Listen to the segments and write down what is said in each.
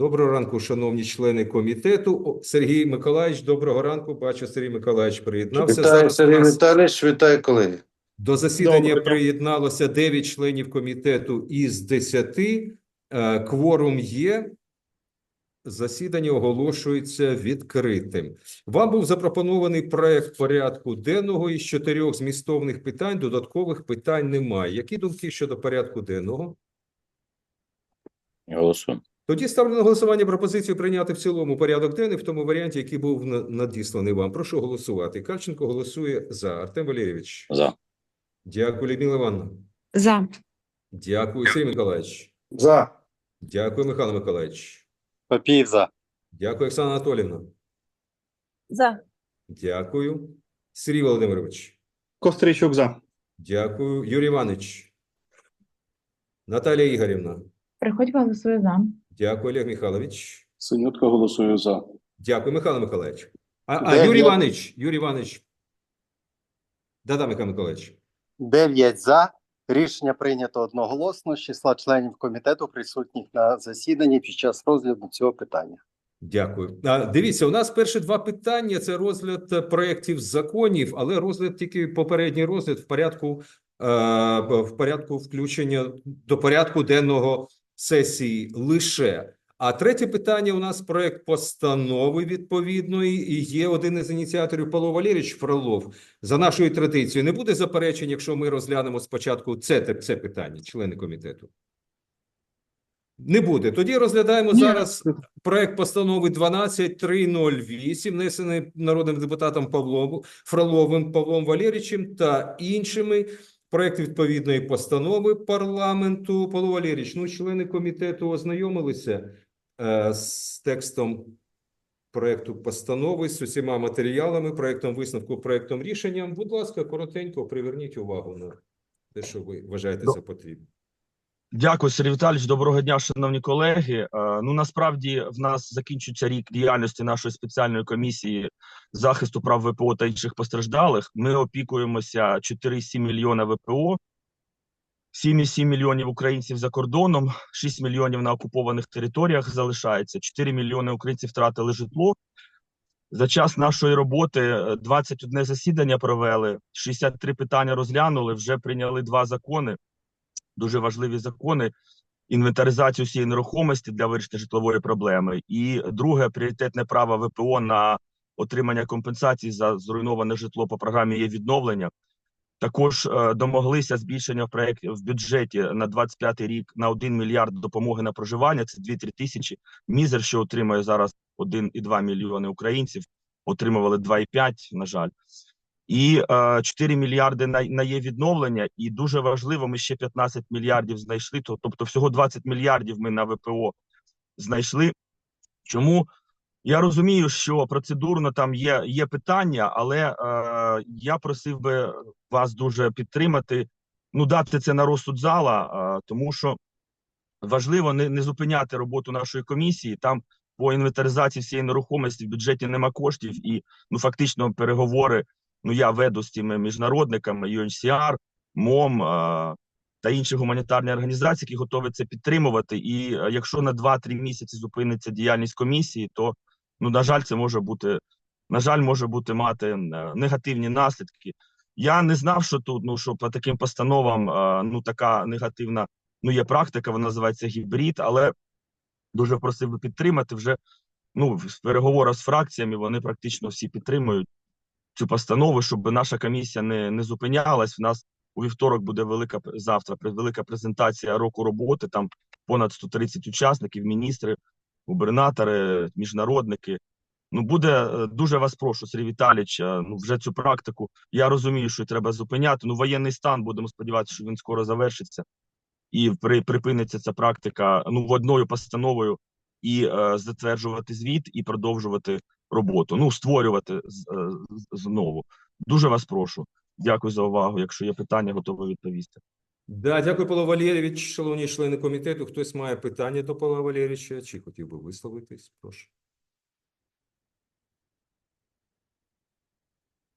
Доброго ранку, шановні члени комітету. Сергій Миколаївич, доброго ранку. Бачу, Сергій Миколаївич приєднався. Вітаю, Зараз Сергій нас Віталійович, вітаю, колеги. до засідання Доброго приєдналося 9 членів комітету із 10. Е, Кворум є. Засідання оголошується відкритим. Вам був запропонований проект порядку денного із чотирьох змістовних питань. Додаткових питань немає. Які думки щодо порядку денного? Голосуємо. Тоді ставлю на голосування пропозицію прийняти в цілому порядок денний в тому варіанті, який був надісланий вам. Прошу голосувати. Кальченко голосує за. Артем Валерійович. За. Дякую, Людмила Івановна. За. Дякую, Сергій Миколаївич. За. Дякую, Михайло Миколаївич. Папіїв за. Дякую, Оксана Анатолівна. За. Дякую. Сергій Володимирович. Костричук за. Дякую. Юрій Іванович. Наталія Ігорівна. Приходь голосує за. Дякую, Олег Михайлович. Синютка голосує за. Дякую, Михайло Миколаївич. А, а Юрій Іванович, Юрій Іванович. Да-да, Михайло Миколаївич. 9 за. Рішення прийнято одноголосно з числа членів комітету, присутніх на засіданні під час розгляду цього питання. Дякую. А, дивіться, у нас перші два питання це розгляд проєктів законів, але розгляд тільки попередній розгляд в порядку е, в порядку включення до порядку денного сесії лише. А третє питання у нас проект постанови відповідної, і є один із ініціаторів Павло Валерійович Фролов. За нашою традицією не буде заперечень, якщо ми розглянемо спочатку це, це питання, члени комітету. Не буде. Тоді розглядаємо Ні. зараз проект постанови 12308, внесений народним депутатом Павлом Фроловим Павлом Валерійовичем та іншими. Проект відповідної постанови парламенту. Павло Валерійович, ну, члени комітету ознайомилися е, з текстом проекту постанови, з усіма матеріалами, проектом висновку, проектом рішенням. Будь ласка, коротенько приверніть увагу на те, що ви вважаєте за потрібне. Дякую, Сергій Віталійович. Доброго дня, шановні колеги. Е, Ну насправді в нас закінчується рік діяльності нашої спеціальної комісії захисту прав ВПО та інших постраждалих. Ми опікуємося 4,7 мільйона ВПО, 7,7 мільйонів українців за кордоном, 6 мільйонів на окупованих територіях залишається, 4 мільйони українців втратили житло. За час нашої роботи е, 21 засідання провели, 63 питання розглянули, вже прийняли два закони дуже важливі закони, інвентаризацію всієї нерухомості для вирішення житлової проблеми. І друге пріоритетне право ВПО на отримання компенсацій за зруйноване житло по програмі є відновлення. Також е, домоглися збільшення в проєкті в бюджеті на 25 рік на 1 мільярд допомоги на проживання. Це 2-3 тисячі. Мізер, що отримує зараз 1,2 мільйони українців, отримували 2,5, на жаль. І е, 4 мільярди на, на є відновлення, і дуже важливо, ми ще 15 мільярдів знайшли. то- Тобто, всього 20 мільярдів ми на ВПО знайшли. Чому я розумію, що процедурно там є, є питання, але е, я просив би вас дуже підтримати. Ну, дати це на розсуд зала, е, тому що важливо не, не зупиняти роботу нашої комісії. Там по інвентаризації всієї нерухомості в бюджеті нема коштів, і ну фактично переговори. Ну я веду з цими міжнародниками, UNHCR, МОМ е, та інші гуманітарні організації, які готові це підтримувати. І е, якщо на 2-3 місяці зупиниться діяльність комісії, то ну на жаль, це може бути на жаль, може бути мати е, негативні наслідки. Я не знав, що тут ну що по таким постановам е, ну така негативна ну є практика, вона називається гібрид, але дуже просив би підтримати вже. Ну в переговорах з фракціями вони практично всі підтримують цю постанову, щоб наша комісія не, не зупинялась. В нас у вівторок буде велика завтра велика презентація року роботи. Там понад 130 учасників, міністри, губернатори, міжнародники. Ну буде е, дуже вас прошу, Сергій Віталійович, е, Ну вже цю практику. Я розумію, що треба зупиняти. Ну, воєнний стан будемо сподіватися, що він скоро завершиться і при, припиниться ця практика ну одною постановою і е, затверджувати звіт і продовжувати роботу. Ну створювати е, знову. Дуже вас прошу. Дякую за увагу. Якщо є питання, готовий відповісти. Да, дякую, Павло Валерійович. Шановні члени комітету, хтось має питання до Павла Валерійовича чи хотів би висловитись? Прошу.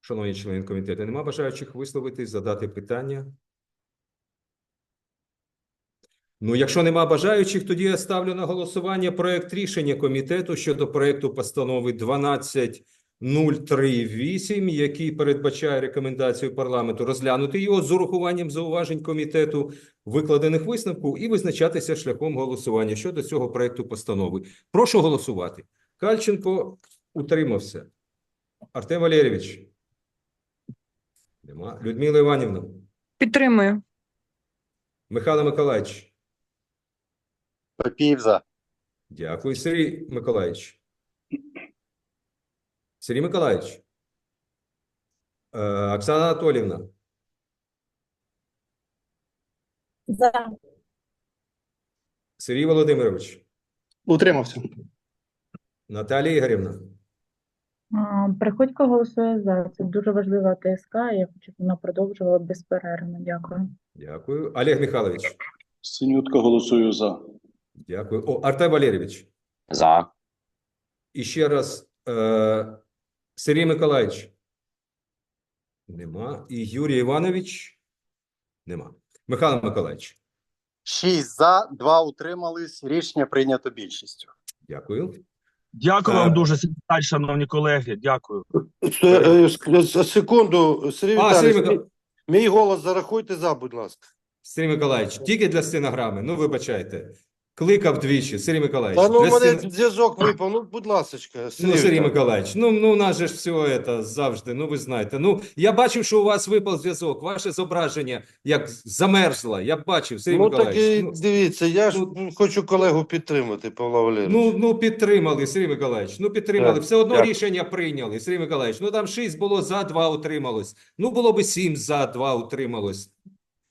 Шановні члени комітету, нема бажаючих висловитись, задати питання? Ну, якщо нема бажаючих, тоді я ставлю на голосування проект рішення комітету щодо проекту постанови 12038, який передбачає рекомендацію парламенту розглянути його з урахуванням зауважень комітету, викладених висновку, і визначатися шляхом голосування щодо цього проекту постанови. Прошу голосувати. Кальченко утримався. Артем Валерійович. Нема. Людмила Іванівна. Підтримую. Михайло Миколаївич. Папієв за. Дякую, Сергій Миколаївич. Сергій Миколаївич. Е, Оксана Анатолівна. За. Сергій Володимирович. Утримався. Наталія Ігорівна. Приходько голосує за. Це дуже важлива ТСК, я хочу, щоб вона продовжувала безперервно. Дякую. Дякую. Олег Михайлович. Синютка голосую за. Дякую. О, Артем Валерійович. За. І ще раз е, Сергій Миколаївич. Нема. І Юрій Іванович. Нема. Михайло Миколаївич. Шість за, два утримались. Рішення прийнято більшістю. Дякую. Дякую Е. вам дуже, Сергій шановні колеги. Дякую. Сте- е, Секунду, Сергій А, Сергій Віталійович, Миколаївич. мій голос зарахуйте за, будь ласка. Сергій Миколаївич, тільки для стенограми. Ну, вибачайте. Кликав двічі. Сергій Миколаївич. Та ну, у мене стен- зв'язок випав, ну, будь ласочка. Ну, Сергій Сергій Миколаївич, ну, ну у нас же ж все це завжди, ну ви знаєте. Ну, я бачив, що у вас випав зв'язок, ваше зображення як замерзло. Я бачив, Сергій Ну, так і Ну, дивіться, я ж ну- хочу колегу підтримати, Павла Валерійовича. Ну, ну підтримали, Сергій Миколаївич. Ну підтримали. Так, Все одно так. рішення прийняли, Сергій Миколаївич. Ну там 6 було за, 2 утрималось. Ну було би 7 за, 2 утрималось.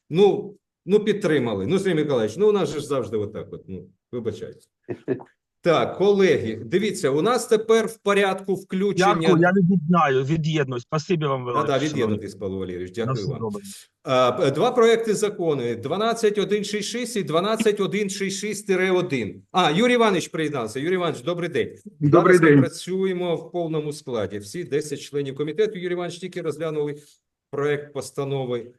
Ну, ну підтримали. Ну, Сергій Миколаївич, ну у нас же ж завжди отак от. Ну, вибачайте. Так, колеги, дивіться, у нас тепер в порядку включення. Дякую, я від'єднаю, від'єднуюсь. Спасибі вам Да, велике. да, від'єднатись, Павло Валерійович. Дякую вам. добре. Два проекти закону 12166 і 12166-1. А, Юрій Іванович приєднався. Юрій Іванович, добрий день. Добрий Зараз ми працюємо в повному складі. Всі 10 членів комітету. Юрій Іванович тільки розглянули проект постанови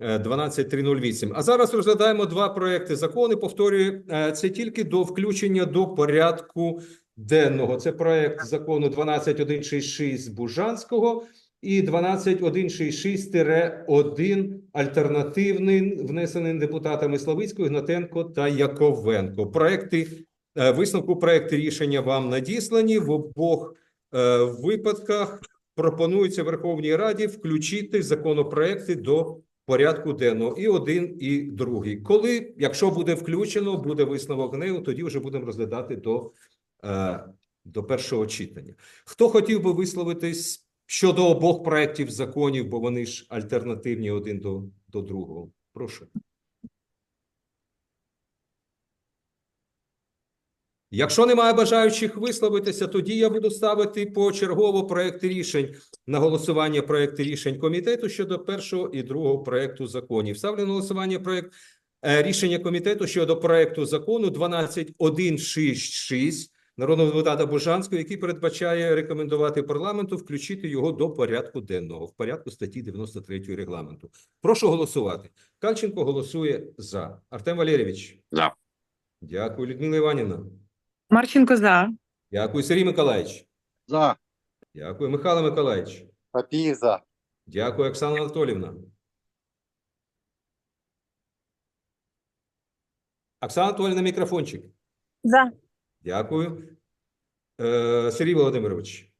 12308. А зараз розглядаємо два проекти закону. Повторюю, е, це тільки до включення до порядку денного. Це проект закону 12166 Бужанського і 12166-1 альтернативний, внесений депутатами Славицькою, Гнатенко та Яковенко. Проекти е, висновку проекти рішення вам надіслані в обох е, випадках. Пропонується Верховній Раді включити законопроекти до порядку денного і один, і другий. Коли, якщо буде включено, буде висновок ГНЕУ, тоді вже будемо розглядати до, е, до першого читання. Хто хотів би висловитись щодо обох проєктів законів, бо вони ж альтернативні один до, до другого? Прошу. Якщо немає бажаючих висловитися, тоді я буду ставити почергово проекти рішень на голосування проекти рішень комітету щодо першого і другого проекту законів. Ставлю на голосування проект е, рішення комітету щодо проекту закону 12166 народного депутата Бужанського, який передбачає рекомендувати парламенту включити його до порядку денного в порядку статті 93 регламенту. Прошу голосувати. Кальченко голосує за. Артем Валерійович. За. Дякую, Людмила Іванівна. Марченко за. Дякую, Сергій Миколаївич. За. Дякую, Михайло Миколаївич. Папієв за. Дякую, Оксана Анатолівна. Оксана Анатолівна, мікрофончик. За. Дякую. Е, Сергій Володимирович.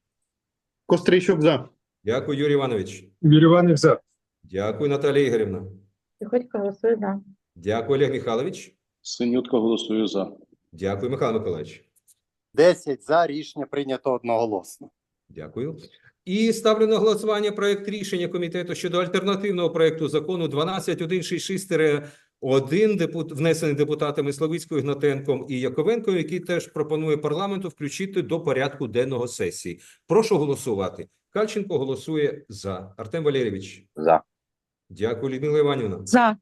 Кострийчук за. Дякую, Юрій Іванович. Юрій Іванович за. Дякую, Наталія Ігорівна. Приходько голосує за. Дякую, Олег Михайлович. Синютка голосую за. Дякую, Михайло Миколаївич. Десять за. Рішення прийнято одноголосно. Дякую. І ставлю на голосування проект рішення комітету щодо альтернативного проекту закону 12166-1, депут... внесений депутатами Славицькою, Гнатенком і Яковенком, який теж пропонує парламенту включити до порядку денного сесії. Прошу голосувати. Кальченко голосує за. Артем Валерійович. За. Дякую, Людмила Іванівна. За.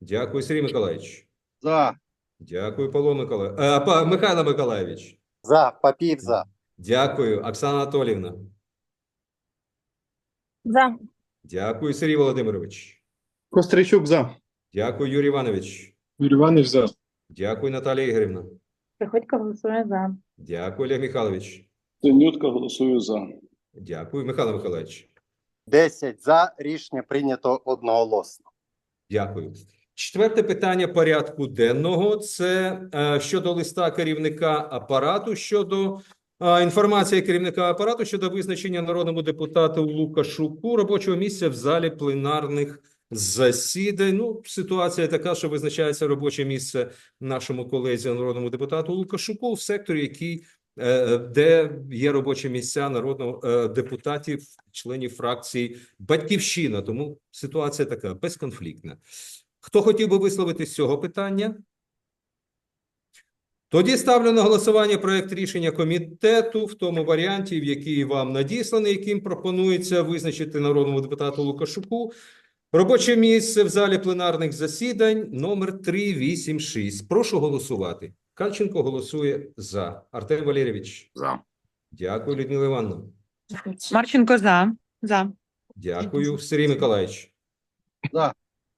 Дякую, Сергій Миколаївич. За. Дякую, Павло Микола... е, Михайло Миколаївич. За. Папієв за. Дякую, Оксана Анатолівна. За. Дякую, Сергій Володимирович. Кострийчук за. Дякую, Юрій Іванович. Юрій Іванович за. Дякую, Наталія Ігорівна. Приходько голосує за. Дякую, Олег Михайлович. Синютка голосую за. Дякую, Михайло Миколаївич. 10 за. Рішення прийнято одноголосно. Дякую. Четверте питання порядку денного це е, щодо листа керівника апарату щодо е, інформації керівника апарату щодо визначення народному депутату Лукашуку робочого місця в залі пленарних засідань. Ну, ситуація така, що визначається робоче місце нашому колезі народному депутату Лукашуку в секторі, який е, де є робочі місця народного депутатів, членів фракції Батьківщина. Тому ситуація така безконфліктна. Хто хотів би висловити з цього питання? Тоді ставлю на голосування проект рішення комітету в тому варіанті, в який вам надісланий, яким пропонується визначити народному депутату Лукашуку робоче місце в залі пленарних засідань номер 386. Прошу голосувати. Кальченко голосує за. Артем Валерійович. За. Дякую, Людмила Івановна. Марченко за. За. Дякую, Сергій Миколаївич. За.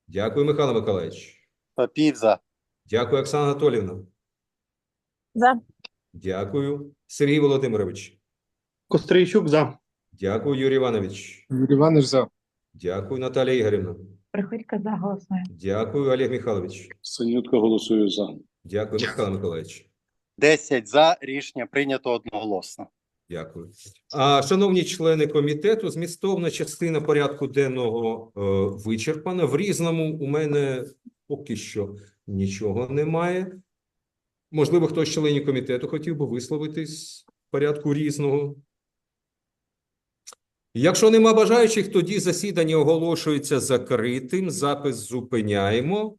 Дякую, Михайло Миколаївич. Папів за. Дякую, Оксана Анатолівна. За. Дякую, Сергій Володимирович. Кострийчук за. Дякую, Юрій Іванович. Юрій Іванович за. Дякую, Наталія Ігорівна. Приходько за голосує. Дякую, Олег Михайлович. Синютка голосую за. Дякую, Михайло Миколаївич. 10 за. Рішення прийнято одноголосно. Дякую. А, шановні члени комітету, змістовна частина порядку денного е, вичерпана. В різному у мене поки що нічого немає. Можливо, хтось з членів комітету хотів би висловитись в порядку різного. Якщо нема бажаючих, тоді засідання оголошується закритим. Запис зупиняємо.